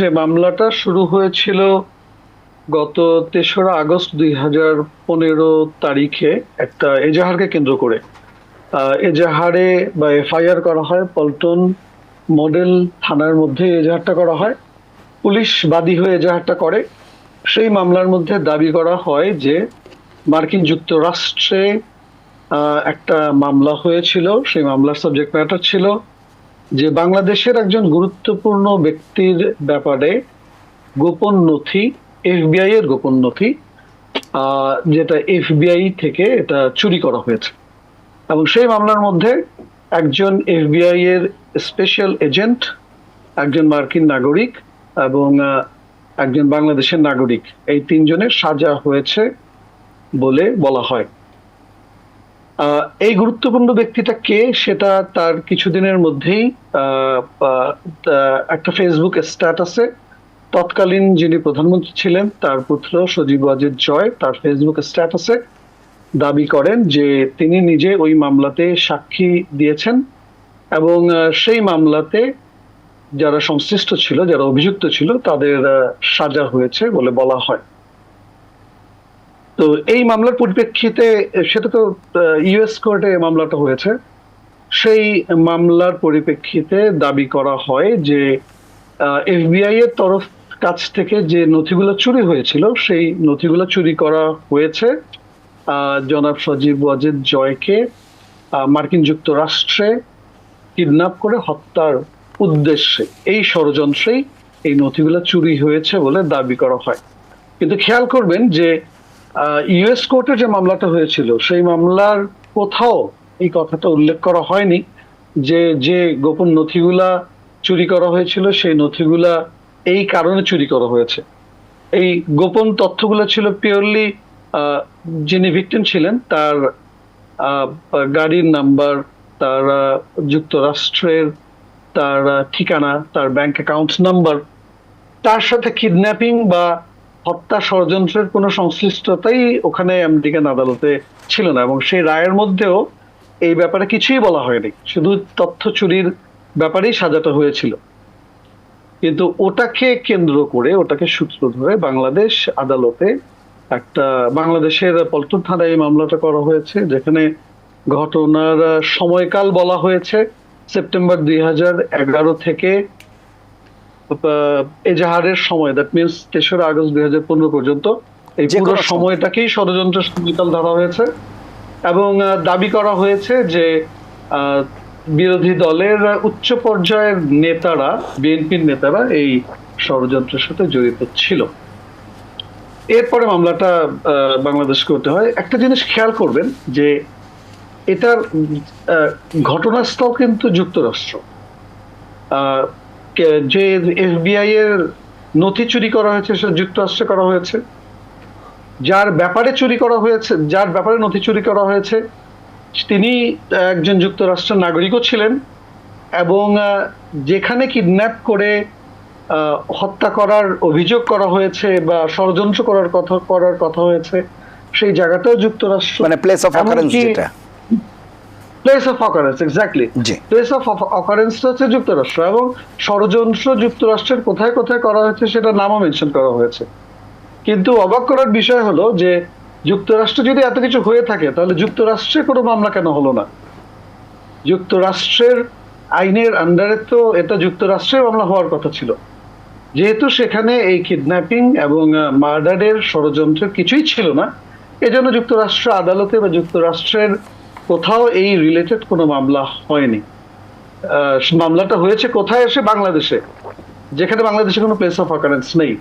যে মামলাটা শুরু হয়েছিল গত তেসরা আগস্ট দুই হাজার পনেরো তারিখে একটা এজাহারকে কেন্দ্র করে। এজাহারে বা এফআইআর করা হয়, পল্টন মডেল থানার মধ্যে এজাহারটা করা হয়। পুলিশ বাদী হয়ে এজাহারটা করে। সেই মামলার মধ্যে দাবি করা হয় যে মার্কিন যুক্তরাষ্ট্রে একটা মামলা হয়েছিল। সেই মামলার সাবজেক্ট ম্যাটার ছিল। যে বাংলাদেশের একজন গুরুত্বপূর্ণ ব্যক্তির ব্যাপারে গোপন নথি, এফবিআই এর গোপন নথি যেটা এফবিআই থেকে এটা চুরি করা হয়েছে। এবং সেই মামলার মধ্যে একজন এফবিআই এর স্পেশাল এজেন্ট, একজন মার্কিন নাগরিক এবং একজন বাংলাদেশের নাগরিক, এই তিনজনের সাজা হয়েছে বলে বলা হয়। এই গুরুত্বপূর্ণ ব্যক্তিটা কে সেটা তার কিছুদিনের মধ্যেই একটা ফেসবুক স্ট্যাটাসে তৎকালীন যিনি প্রধানমন্ত্রী ছিলেন, তার পুত্র সজীব ওয়াজেদ জয় তার ফেসবুক স্ট্যাটাসে দাবি করেন যে তিনি নিজে ওই মামলাতে সাক্ষী দিয়েছেন এবং সেই মামলাতে যারা সংশ্লিষ্ট ছিল, যারা অভিযুক্ত ছিল, তাদের সাজা হয়েছে বলে বলা হয়। তো এই মামলার পরিপ্রেক্ষিতে, সেটা তো ইউএস কোর্টে মামলাটা হয়েছে। সেই মামলার পরিপ্রেক্ষিতে দাবি করা হয় যে এফবিআই এর তরফ কাছ থেকে যে নথিগুলো চুরি হয়েছিল, সেই নথিগুলো চুরি করা হয়েছে। জনাব সজীব ওয়াজেদ জয়কে মার্কিন যুক্তরাষ্ট্রে কিডন্যাপ করে হত্যার উদ্দেশ্যে। এই ষড়যন্ত্রেই এই নথিগুলো চুরি হয়েছে বলে দাবি করা হয়। কিন্তু খেয়াল করবেন যে ইউএস কোর্টে যে মামলাটা হয়েছিল, সেই মামলার কোথাও এই কথাটা উল্লেখ করা হয়নি যে যে গোপন নথিগুলা চুরি করা হয়েছিল, সেই নথিগুলা এই কারণে চুরি করা হয়েছে। এই গোপন তথ্যগুলো ছিল পিওরলি যিনি ভিকটিম ছিলেন, তার গাড়ির নাম্বার তার যুক্তরাষ্ট্রের, তার ঠিকানা, তার ব্যাংক অ্যাকাউন্ট নাম্বার তার সাথে কিডন্যাপিং বা হত্যা ষড়যন্ত্রের কোনো সংশ্লিষ্টতাই ওখানে আমেরিকান আদালতে ছিল না, এবং সেই রায়ের মধ্যেও এই ব্যাপারে কিছুই বলা হয়নি। শুধু তথ্য চুরির ব্যাপারেই সাজাটা হয়েছিল। কিন্তু ওটাকে কেন্দ্র করে, ওটাকে সূত্র ধরে বাংলাদেশ আদালতে একটা, বাংলাদেশের পল্টন থানায় এই মামলাটা করা হয়েছে, যেখানে ঘটনার সময়কাল বলা হয়েছে, সেপ্টেম্বর দুই হাজার এগারো থেকে এজাহারের সময় দ্যাট মিনস তেসরা আগস্ট দুই হাজার পনেরো পর্যন্ত এই পুরো সময়টাকেই ষড়যন্ত্র সময়কাল ধরা হয়েছে এবং দাবি করা হয়েছে যে বিরোধী দলের উচ্চ পর্যায়ের নেতারা বিএনপির নেতারা এই ষড়যন্ত্রের সাথে জড়িত ছিল। এরপরে মামলাটা আহ, বাংলাদেশ করতে হয়। একটা জিনিস খেয়াল করবেন যে এটার ঘটনাস্থল কিন্তু যুক্তরাষ্ট্র। যে এফবিআই এর নথি চুরি করা হয়েছে সেটা যুক্তরাষ্ট্রে করা হয়েছে। যার ব্যাপারে চুরি করা হয়েছে যার ব্যাপারে নথি চুরি করা হয়েছে তিনি একজন যুক্তরাষ্ট্রের নাগরিকও ছিলেন এবং যেখানে কিডন্যাপ করে হত্যা করার অভিযোগ করা হয়েছে বা ষড়যন্ত্র করার কথা করার কথা হয়েছে সেই জায়গাটাও যুক্তরাষ্ট্র মানে প্লেস অফ অকারেন্স যেটা। Place of occurrence exactly. Place of অকারেন্সটা হচ্ছে যুক্তরাষ্ট্র এবং ষড়যন্ত্র যুক্তরাষ্ট্রের কোথায় কোথায় করা হয়েছে সেটা নামও মেনশন করা হয়েছে। কিন্তু অবাক করার বিষয় হলো যে যুক্তরাষ্ট্র যদি এত কিছু হয়ে থাকে তাহলে যুক্তরাষ্ট্রে কোনো মামলা কেন হলো না? যুক্তরাষ্ট্রের আইনের আন্ডারে তো এটা যুক্তরাষ্ট্রের মামলা হওয়ার কথা ছিল। যেহেতু সেখানে এই কিডন্যাপিং এবং মার্ডারের ষড়যন্ত্র কিছুই ছিল না এজন্য যুক্তরাষ্ট্র আদালতে বা যুক্তরাষ্ট্রের কোথাও এই রিলেটেড কোনো মামলা হয়নি। মামলাটা হয়েছে কোথায় এসে বাংলাদেশে, যেখানে বাংলাদেশে কোনো প্লেস অফ অকারেন্স নেই।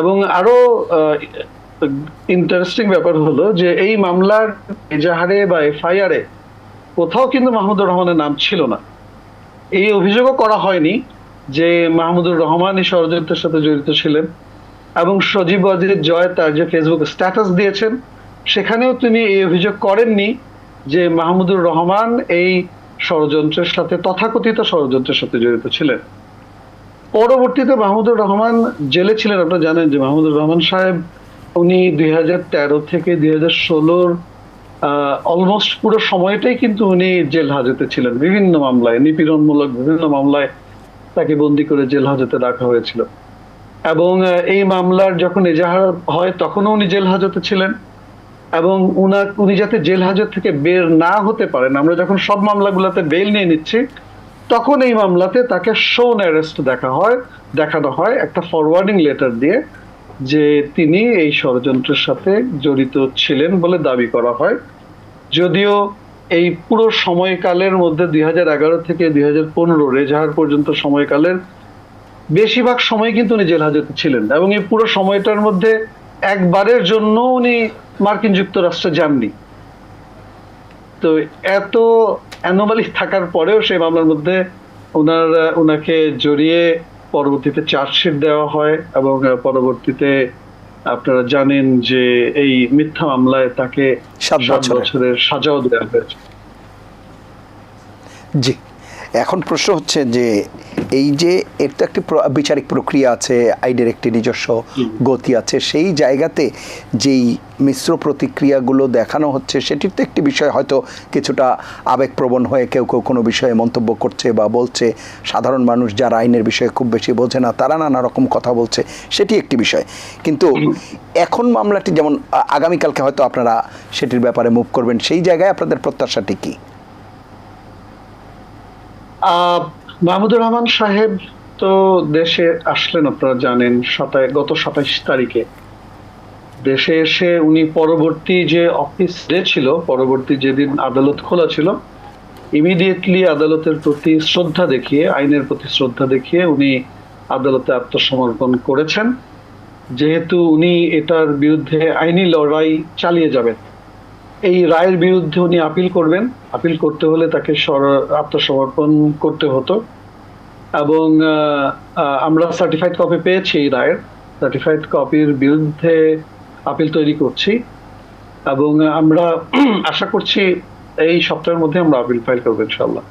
এবং আরও ইন্টারেস্টিং ব্যাপার হলো যে এই মামলার এজাহারে বা এফআইআরে কোথাও কিন্তু মাহমুদুর রহমানের নাম ছিল না। এই অভিযোগও করা হয়নি যে মাহমুদুর রহমান এই ষড়যন্ত্রের সাথে জড়িত ছিলেন। এবং সজীব ওয়াজির জয় তার যে ফেসবুক স্ট্যাটাস দিয়েছেন, সেখানেও তিনি এই অভিযোগ করেননি। যে মাহমুদুর রহমান এই ষড়যন্ত্রের সাথে, তথাকথিত ষড়যন্ত্রের সাথে জড়িত ছিলেন। পরবর্তীতে মাহমুদুর রহমান জেলে ছিলেন। আপনারা জানেন যে মাহমুদুর রহমান সাহেব, উনি দুই হাজার তেরো থেকে দুই হাজার ষোলোর অলমোস্ট পুরো সময়টাই কিন্তু উনি জেল হাজতে ছিলেন। বিভিন্ন মামলায়, নিপীড়নমূলক বিভিন্ন মামলায় তাকে বন্দি করে জেল হাজতে রাখা হয়েছিল। এবং এই মামলার যখন এজাহার হয়, তখনও উনি জেল হাজতে ছিলেন। এবং উনা উনি যাতে জেল হাজত থেকে বের না হতে পারেন, আমরা যখন সব মামলাগুলোতে বেল নিয়ে নিচ্ছি, তখন এই মামলাতে তাকে শোন অ্যারেস্ট দেখা হয়, দেখানো হয় একটা ফরওয়ার্ডিং লেটার দিয়ে যে তিনি এই ষড়যন্ত্রের সাথে জড়িত ছিলেন বলে দাবি করা হয়। যদিও এই পুরো সময়কালের মধ্যে দুই হাজার এগারো থেকে দুই হাজার পনেরো রেজাহার পর্যন্ত সময়কালের বেশিরভাগ সময় কিন্তু উনি জেল হাজতে ছিলেন এবং এই পুরো সময়টার মধ্যে একবারের জন্য উনি মার্কিন যুক্তরাষ্ট্রে যাননি তো এত অ্যানোমালি থাকার পরেও সেই মামলার মধ্যে ওনার ওনাকে জড়িয়ে পরবর্তীতে চার্জশিট দেওয়া হয় এবং পরবর্তীতে আপনারা জানেন যে এই মিথ্যা মামলায় তাকে সাত। বছরের সাজাও দেওয়া হয়েছে জি এখন প্রশ্ন হচ্ছে যে এই যে এর তো একটি বিচারিক প্রক্রিয়া আছে আইনের একটি নিজস্ব গতি আছে সেই জায়গাতে যেই মিশ্র প্রতিক্রিয়াগুলো দেখানো হচ্ছে সেটির তো একটি বিষয় হয়তো কিছুটা আবেগপ্রবণ হয়ে কেউ কেউ কোনো বিষয়ে মন্তব্য করছে বা বলছে। সাধারণ মানুষ যারা আইনের বিষয়ে খুব বেশি বোঝে না তারা নানা রকম কথা বলছে সেটি একটি বিষয়। কিন্তু এখন মামলাটি যেমন আগামীকালকে হয়তো আপনারা সেটির ব্যাপারে মুভ করবেন সেই জায়গায় আপনাদের প্রত্যাশাটি কী? মাহমুদুর রহমান সাহেব তো দেশে আসলেন, আপনারা জানেন, সাতাই, গত সাতাইশ তারিখে। দেশে এসে উনি পরবর্তী যে অফিস ডে ছিল, পরবর্তী যেদিন আদালত খোলা ছিল, ইমিডিয়েটলি আদালতের প্রতি শ্রদ্ধা দেখিয়ে, আইনের প্রতি শ্রদ্ধা দেখিয়ে উনি আদালতে আত্মসমর্পণ করেছেন। যেহেতু উনি এটার বিরুদ্ধে আইনি লড়াই চালিয়ে যাবেন। এই রায়ের বিরুদ্ধে উনি আপিল করবেন। আপিল করতে হলে তাকে আত্মসমর্পণ করতে হতো। এবং আমরা সার্টিফাইড কপি পেয়েছি এই রায়ের। সার্টিফাইড কপির বিরুদ্ধে আপিল তৈরি করছি। এবং আমরা আশা করছি এই সপ্তাহের মধ্যে আমরা আপিল ফাইল করব ইনশাল্লাহ